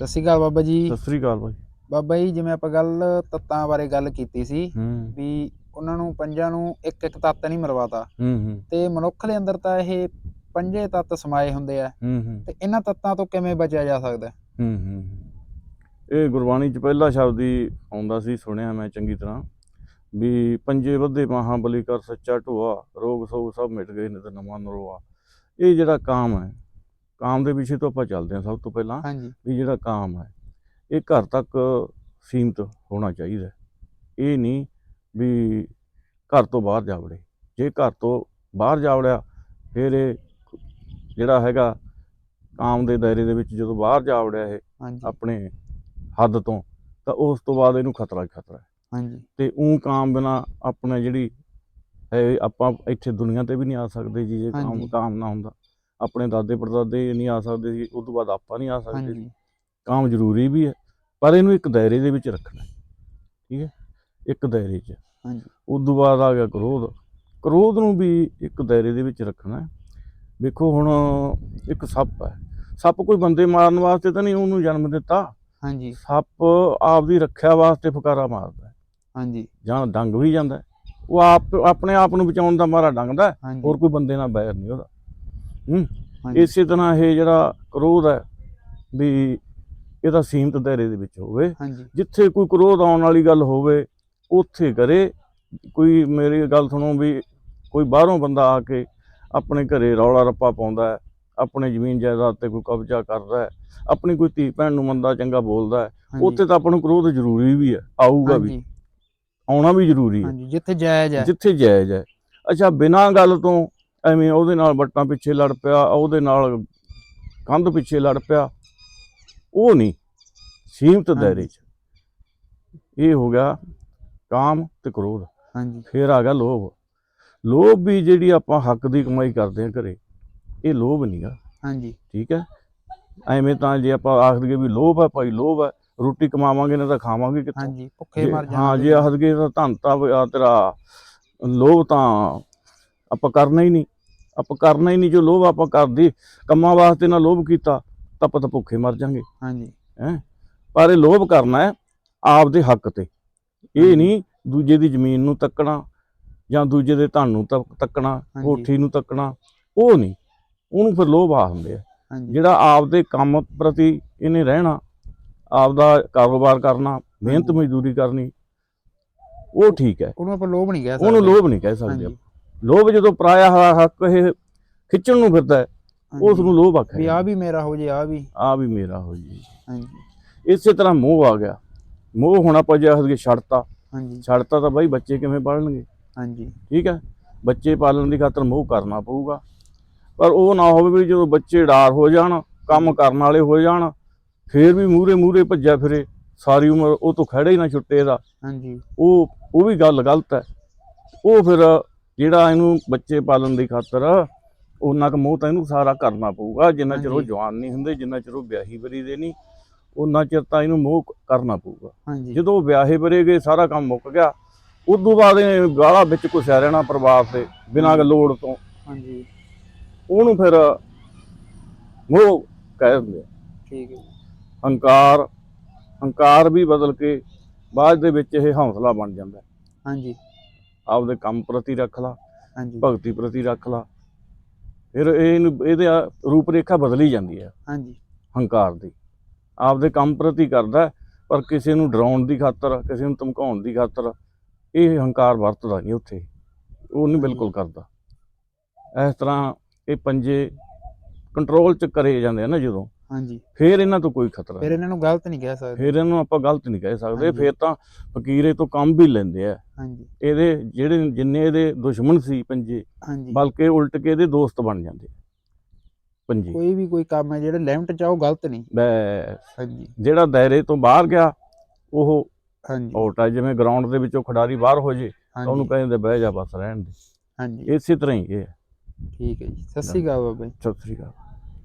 ਸਤਿ ਸ਼੍ਰੀ ਅਕਾਲ ਬਾਬਾ ਜੀ। ਸਤਿ ਸ੍ਰੀ ਅਕਾਲ ਬਾਈ। ਬਾਬਾ ਜੀ ਜਿਵੇਂ ਆਪਾਂ ਗੱਲ ਤੱਤਾਂ ਬਾਰੇ ਗੱਲ ਕੀਤੀ ਸੀ ਹੂੰ। ਵੀ ਉਹਨਾਂ ਨੂੰ ਪੰਜਾਂ ਨੂੰ ਇੱਕ ਇੱਕ ਤੱਤ ਨਹੀਂ ਹੂੰ ਹੂੰ। ਤੇ ਮਨੁੱਖ ਦੇ ਅੰਦਰ ਤਾਂ ਇਹ ਪੰਜੇ ਤੱਤ ਸਮਾਏ ਹੁੰਦੇ ਆ। ਹੂੰ ਹੂੰ। ਤੇ ਇਹਨਾਂ ਤੱਤਾਂ ਤੋਂ ਕਿਵੇਂ ਬਚਿਆ ਜਾ ਸਕਦਾ? ਹੈ? ਹੂੰ ਹੂੰ। ਇਹ ਗੁਰਬਾਣੀ ਚ ਪਹਿਲਾ ਸ਼ਬਦ ਹੀ ਆਉਂਦਾ ਸੀ ਸੁਣਿਆ ਮੈਂ ਚੰਗੀ ਤਰ੍ਹਾਂ ਵੀ ਪੰਜੇ ਵੱਧੇ ਮਹਾਬਲੀ ਕਰ ਸੱਚਾ ਢੋਆ ਰੋਗ ਸੋਗ ਸਭ ਮਿਟ ਗਏ ਨੇ ਤੇ ਨਵਾਂ ਨਰੋਆ। ਇਹ ਜਿਹੜਾ ਕਾਮ ਹੈ ਕਾਮ ਦੇ ਵਿਸ਼ੇ ਤੋਂ ਆਪਾਂ ਚੱਲਦੇ ਹਾਂ ਸਭ ਤੋਂ ਪਹਿਲਾਂ ਹਾਂਜੀ। ਵੀ ਜਿਹੜਾ ਕਾਮ ਹੈ ਇਹ ਘਰ ਤੱਕ ਸੀਮਤ ਹੋਣਾ ਚਾਹੀਦਾ। ਇਹ ਨਹੀਂ ਵੀ ਘਰ ਤੋਂ ਬਾਹਰ ਜਾ ਵੜੇ। ਜੇ ਘਰ ਤੋਂ ਬਾਹਰ ਜਾ ਵੜਿਆ ਫਿਰ ਇਹ ਜਿਹੜਾ ਹੈਗਾ ਕਾਮ ਦੇ ਦਾਇਰੇ ਦੇ ਵਿੱਚ ਜਦੋਂ ਬਾਹਰ ਜਾ ਵੜਿਆ ਇਹ ਆਪਣੇ ਹੱਦ ਤੋਂ ਤਾਂ ਉਸ ਤੋਂ ਬਾਅਦ ਇਹਨੂੰ ਖਤਰਾ ਹੀ ਖਤਰਾ ਹੈ। ਹਾਂਜੀ। ਤੇ ਉਹ ਕਾਮ ਬਿਨਾ ਆਪਣੇ ਜਿਹੜੀ ਹੈ ਆਪਾਂ ਇੱਥੇ ਦੁਨੀਆ ਤੇ ਵੀ ਨਹੀਂ ਆ ਸਕਦੇ ਜੀ ਜੇ ਕਾਮ। ਕਾਮ ਨਾ ਹੁੰਦਾ। ਆਪਣੇ ਦਾਦੇ ਪੜਦਾਦੇ ਨਹੀਂ ਆ ਸਕਦੇ ਸੀ ਉਸ ਤੋਂ ਬਾਅਦ ਆਪਾਂ ਨਹੀਂ ਆ ਸਕਦੇ ਸੀ। ਕਾਮ ਜ਼ਰੂਰੀ ਵੀ ਹੈ ਪਰ ਇਹਨੂੰ ਇੱਕ ਦਾਇਰੇ ਦੇ ਵਿੱਚ ਰੱਖਣਾ। ਠੀਕ ਹੈ? ਇੱਕ ਦਾਇਰੇ 'ਚ। ਹਾਂਜੀ। ਉਸ ਤੋਂ ਬਾਅਦ ਆ ਗਿਆ ਕ੍ਰੋਧ। ਕ੍ਰੋਧ ਨੂੰ ਵੀ ਇੱਕ ਦਾਇਰੇ ਦੇ ਵਿੱਚ ਰੱਖਣਾ। ਵੇਖੋ ਹੁਣ ਇੱਕ ਸੱਪ ਹੈ। ਸੱਪ ਕੋਈ ਬੰਦੇ ਮਾਰਨ ਵਾਸਤੇ ਤਾਂ ਨਹੀਂ ਉਹਨੂੰ ਜਨਮ ਦਿੱਤਾ। ਹਾਂਜੀ। ਸੱਪ ਆਪਦੀ ਰੱਖਿਆ ਵਾਸਤੇ ਫਕਾਰਾ ਮਾਰਦਾ ਹੈ। ਹਾਂਜੀ। ਜਾਂ ਡੰਗ ਵੀ ਜਾਂਦਾ। ਉਹ ਆਪ ਆਪਣੇ ਆਪ ਨੂੰ ਬਚਾਉਣ ਦਾ ਮਾਰਾ ਡੰਗਦਾ ਹੋਰ ਕੋਈ ਬੰਦੇ ਨਾਲ ਬੈਰ ਨਹੀਂ ਉਹਦਾ। ਹੂੰ। ਇਸੇ ਤਰ੍ਹਾਂ ਇਹ ਜਿਹੜਾ ਕ੍ਰੋਧ ਹੈ ਵੀ ਇਹਦਾ ਸੀਮਤ ਦਾਇਰੇ ਦੇ ਵਿੱਚ ਹੋਵੇ। ਜਿੱਥੇ ਕੋਈ ਕ੍ਰੋਧ ਆਉਣ ਵਾਲੀ ਗੱਲ ਹੋਵੇ ਉੱਥੇ ਕਰੇ। ਕੋਈ ਮੇਰੀ ਗੱਲ ਸੁਣੋ ਵੀ ਕੋਈ ਬਾਹਰੋਂ ਬੰਦਾ ਆ ਕੇ ਆਪਣੇ ਘਰੇ ਰੌਲਾ ਰੱਪਾ ਪਾਉਂਦਾ ਹੈ ਆਪਣੇ ਜ਼ਮੀਨ ਜਾਇਦਾਦ ਤੇ ਕੋਈ ਕਬਜ਼ਾ ਕਰਦਾ ਹੈ ਆਪਣੀ ਕੋਈ ਧੀ ਭੈਣ ਨੂੰ ਮੰਦਾ ਚੰਗਾ ਬੋਲਦਾ ਹੈ ਉੱਥੇ ਤਾਂ ਆਪਾਂ ਨੂੰ ਕ੍ਰੋਧ ਜ਼ਰੂਰੀ ਵੀ ਹੈ ਆਊਗਾ ਵੀ। ਆਉਣਾ ਵੀ ਜ਼ਰੂਰੀ ਹੈ। ਹਾਂਜੀ ਜਿੱਥੇ ਜਾਇਜ਼ ਹੈ। ਜਿੱਥੇ ਜਾਇਜ਼ ਹੈ। ਅੱਛਾ ਬਿਨਾਂ ਗੱਲ ਤੋਂ ਐਵੇਂ ਉਹਦੇ ਨਾਲ ਵੱਟਾਂ ਪਿੱਛੇ ਲੜ ਪਿਆ ਉਹਦੇ ਨਾਲ ਕੰਧ ਪਿੱਛੇ ਲੜ ਪਿਆ। ਉਹ ਨਹੀਂ ਸੀਮਤ ਦਾਇਰੇ 'ਚ। ਇਹ ਹੋ ਗਿਆ ਕਾਮ ਤੇ ਕ੍ਰੋਧ। ਹਾਂਜੀ। ਫਿਰ ਆ ਗਿਆ ਲੋਭ। ਲੋਭ ਵੀ ਜਿਹੜੀ ਆਪਾਂ ਹੱਕ ਦੀ ਕਮਾਈ ਕਰਦੇ ਹਾਂ ਘਰੇ ਇਹ ਲੋਭ ਨਹੀਂਗਾ ਹਾਂਜੀ। ਠੀਕ ਹੈ? ਐਵੇਂ ਤਾਂ ਜੇ ਆਪਾਂ ਆਖ ਦਈਏ ਵੀ ਲੋਭ ਹੈ ਭਾਈ ਲੋਭ ਹੈ ਰੋਟੀ ਕਮਾਵਾਂਗੇ ਨਾ ਤਾਂ ਖਾਵਾਂਗੇ ਕਿੱਥੋਂ? ਹਾਂਜੀ ਭੁੱਖੇ ਮਰ ਜਾਣਾ ਹਾਂ ਜੇ ਆਖਦਗੇ ਤਾਂ ਧੰਨ ਤਾਂ ਵੀ ਆ ਤੇਰਾ ਲੋਭ ਤਾਂ ਆਪਾਂ ਕਰਨਾ ਹੀ ਨਹੀਂ। ਆਪਾਂ ਕਰਨਾ ਹੀ ਨਹੀਂ ਜੋ ਲੋਭ ਆਪਾਂ ਕਰਦੇ ਕੰਮਾਂ ਵਾਸਤੇ ਨਾ ਲੋਭ ਕੀਤਾ ਤਾਂ ਆਪਾਂ ਤਾਂ ਭੁੱਖੇ ਮਰ ਜਾਾਂਗੇ। ਹਾਂਜੀ। ਪਰ ਇਹ ਲੋਭ ਕਰਨਾ ਹੈ ਆਪਦੇ ਹੱਕ ਤੇ। ਇਹ ਨਹੀਂ ਦੂਜੇ ਦੀ ਜ਼ਮੀਨ ਨੂੰ ਤੱਕਣਾ ਜਾਂ ਦੂਜੇ ਦੇ ਧਨ ਨੂੰ ਤੱਕ- ਤੱਕਣਾ। ਕੋਠੀ ਨੂੰ ਤੱਕਣਾ ਉਹ ਨਹੀਂ। ਉਹਨੂੰ ਫਿਰ ਲੋਭ ਆ ਹੁੰਦੇ ਆ। ਜਿਹੜਾ ਆਪਦੇ ਕੰਮ ਪ੍ਰਤੀ ਇਹਨੇ ਰਹਿਣਾ ਆਪਦਾ ਕਾਰੋਬਾਰ ਕਰਨਾ ਮਿਹਨਤ। ਮਜ਼ਦੂਰੀ ਕਰਨੀ ਉਹ ਠੀਕ ਹੈ। ਉਹਨੂੰ ਆਪਾਂ ਲੋਭ ਨਹੀਂ ਕਹਿ ਸਕਦੇ। ਉਹਨੂੰ ਲੋਭ ਨਹੀਂ ਕਹਿ ਸਕਦੇ ਆਪਾਂ। ਲੋਭ ਜਦੋਂ ਪਰਾਇਆ ਹੋਇਆ ਹੱਕ ਇਹ ਖਿੱਚਣ ਨੂੰ ਫਿਰਦਾ ਉਸ ਨੂੰ ਲੋਭ ਵੀ ਆਖਿਆ ਆ ਵੀ ਮੇਰਾ ਹੋ ਜੇ ਆ ਵੀ। ਆ ਵੀ ਮੇਰਾ ਹੋ ਜੀ ਹਾਂਜੀ। ਇਸੇ ਤਰ੍ਹਾਂ ਮੋਹ ਆ ਗਿਆ। ਮੋਹ ਹੁਣ ਆਪਾਂ ਜੇ ਆਖਦੇ ਛੱਡਤਾ। ਹਾਂਜੀ। ਛੱਡਤਾ ਤਾਂ ਬਾਈ ਬੱਚੇ ਕਿਵੇਂ ਪਾਲਣਗੇ? ਹਾਂਜੀ। ਠੀਕ ਹੈ? ਬੱਚੇ ਪਾਲਣ ਦੀ ਖਾਤਰ ਮੋਹ ਕਰਨਾ ਪਊਗਾ। ਪਰ ਉਹ ਨਾ ਹੋਵੇ ਵੀ ਜਦੋਂ ਬੱਚੇ ਡਾਰ ਹੋ ਜਾਣ ਕੰਮ ਕਰਨ ਵਾਲੇ ਹੋ ਜਾਣ ਫੇਰ ਵੀ ਮੂਰੇ ਮੂਰੇ ਭੱਜਿਆ ਫਿਰੇ ਸਾਰੀ ਉਮਰ ਉਹ ਤੋਂ ਖੜਾ ਹੀ ਨਾ ਛੁੱਟੇ ਇਹਦਾ ਹਾਂਜੀ। ਉਹ ਉਹ ਵੀ ਗੱਲ ਗਲਤ ਹੈ। ਉਹ ਫਿਰ ਜਿਹੜਾ ਇਹਨੂੰ ਬੱਚੇ ਪਾਲਣ ਦੀ ਖਾਤਰ ਉਹਨਾਂ ਕੁ ਮੋਹ ਤਾਂ ਇਹਨੂੰ ਸਾਰਾ ਕਰਨਾ ਪਊਗਾ ਜਿੰਨਾ ਚਿਰ ਉਹ। ਜਵਾਨ ਨਹੀਂ ਹੁੰਦੇ ਜਿੰਨਾ ਚਿਰ ਉਹ ਵਿਆਹੀ ਬਰੀ ਦੇ ਨਹੀਂ ਉਹਨਾਂ ਚਿਰ ਤਾਂ ਇਹਨੂੰ ਮੋਹ ਕਰਨਾ ਪਊਗਾ ਜਦੋਂ ਉਹ ਵਿਆਹੇ ਬਰੇ ਗਏ ਸਾਰਾ ਕੰਮ ਮੁੱਕ ਗਿਆ ਉਦੋਂ ਬਾਅਦ ਇਹ ਗਾਲਾ ਵਿੱਚ ਘੁਸਿਆ ਰਹਿਣਾ ਪਰਿਵਾਰ ਤੇ ਬਿਨਾਂ ਲੋੜ ਤੋਂ ਹਾਂਜੀ ਉਹਨੂੰ ਫਿਰ ਮੋਹ ਕਹਿ ਦਿੰਦੇ। ਠੀਕ ਹੈ। ਹੰਕਾਰ ਹੰਕਾਰ ਵੀ ਬਦਲ ਕੇ ਬਾਅਦ ਦੇ ਵਿੱਚ ਇਹ ਹੌਸਲਾ ਬਣ ਜਾਂਦਾ। ਹਾਂਜੀ ਆਪਦੇ ਕੰਮ ਪ੍ਰਤੀ ਰੱਖ ਲਾ ਹਾਂਜੀ। ਭਗਤੀ ਪ੍ਰਤੀ ਰੱਖ ਲਾ। ਫਿਰ ਇਹਨੂੰ ਇਹਦੇ ਰੂਪ ਰੇਖਾ ਬਦਲੀ ਜਾਂਦੀ ਹੈ ਹਾਂਜੀ। ਹੰਕਾਰ ਦੀ। ਆਪਦੇ ਕੰਮ ਪ੍ਰਤੀ ਕਰਦਾ ਪਰ ਕਿਸੇ ਨੂੰ ਡਰਾਉਣ ਦੀ ਖਾਤਰ ਕਿਸੇ ਨੂੰ ਧਮਕਾਉਣ ਦੀ ਖਾਤਰ ਇਹ ਹੰਕਾਰ ਵਰਤਦਾ ਨਹੀਂ ਉੱਥੇ। ਉਹ ਨਹੀਂ ਬਿਲਕੁਲ ਕਰਦਾ। ਇਸ ਤਰ੍ਹਾਂ ਇਹ ਪੰਜੇ ਕੰਟਰੋਲ ਚ ਕਰੇ ਜਾਂਦੇ ਆ ਨਾ ਜਦੋਂ। ਹਾਂਜੀ। ਫਿਰ ਇਹਨਾਂ ਤੋਂ ਕੋਈ ਖਤਰਾ ਫਿਰ ਨਹੀਂ। ਇਹਨਾਂ ਨੂੰ ਗਲਤ ਨਹੀਂ ਕਹਿ ਸਕਦੇ। ਫਿਰ ਇਹਨੂੰ ਆਪਾਂ ਗਲਤ ਨਹੀਂ ਕਹਿ ਸਕਦੇ। ਫਿਰ ਤਾਂ ਫਕੀਰੇ ਤੋਂ ਕੰਮ ਵੀ ਲੈਂਦੇ ਆ। ਹਾਂਜੀ। ਇਹਦੇ ਜਿਹੜੇ ਜਿੰਨੇ ਇਹਦੇ ਦੁਸ਼ਮਣ ਸੀ ਪੰਜੇ ਹਾਂਜੀ। ਬਲਕਿ ਉਲਟ ਕੇ ਇਹਦੇ ਦੋਸਤ ਬਣ ਜਾਂਦੇ। ਪੰਜੇ। ਕੋਈ ਵੀ ਕੋਈ ਕੰਮ ਹੈ ਜਿਹੜਾ ਲਿਮਟ ਚ ਆ ਉਹ ਗਲਤ ਨਹੀਂ। ਬਸ। ਹਾਂਜੀ। ਜਿਹੜਾ ਦਾਇਰੇ ਤੋਂ ਬਾਹਰ ਗਿਆ ਉਹ ਹਾਂਜੀ। ਆਊਟ ਆ। ਜਿਵੇਂ ਗਰਾਊਂਡ ਦੇ ਵਿੱਚੋਂ ਖਿਡਾਰੀ ਬਾਹਰ ਹੋ ਜੇ ਤਾਂ ਉਹਨੂੰ ਕਹਿੰਦੇ ਬਹਿ ਜਾ ਬਸ ਰਹਿਣ ਦੇ। ਹਾਂਜੀ। ਇਸੇ ਤਰ੍ਹਾਂ ਹੀ ਇਹ ਹੈ। ਠੀਕ ਹੈ ਜੀ। ਸਤਿ ਸ਼੍ਰੀ ਅਕਾਲ ਬਾਬਾ ਜੀ। ਸਤਿ ਸ੍ਰੀ ਅਕਾਲ।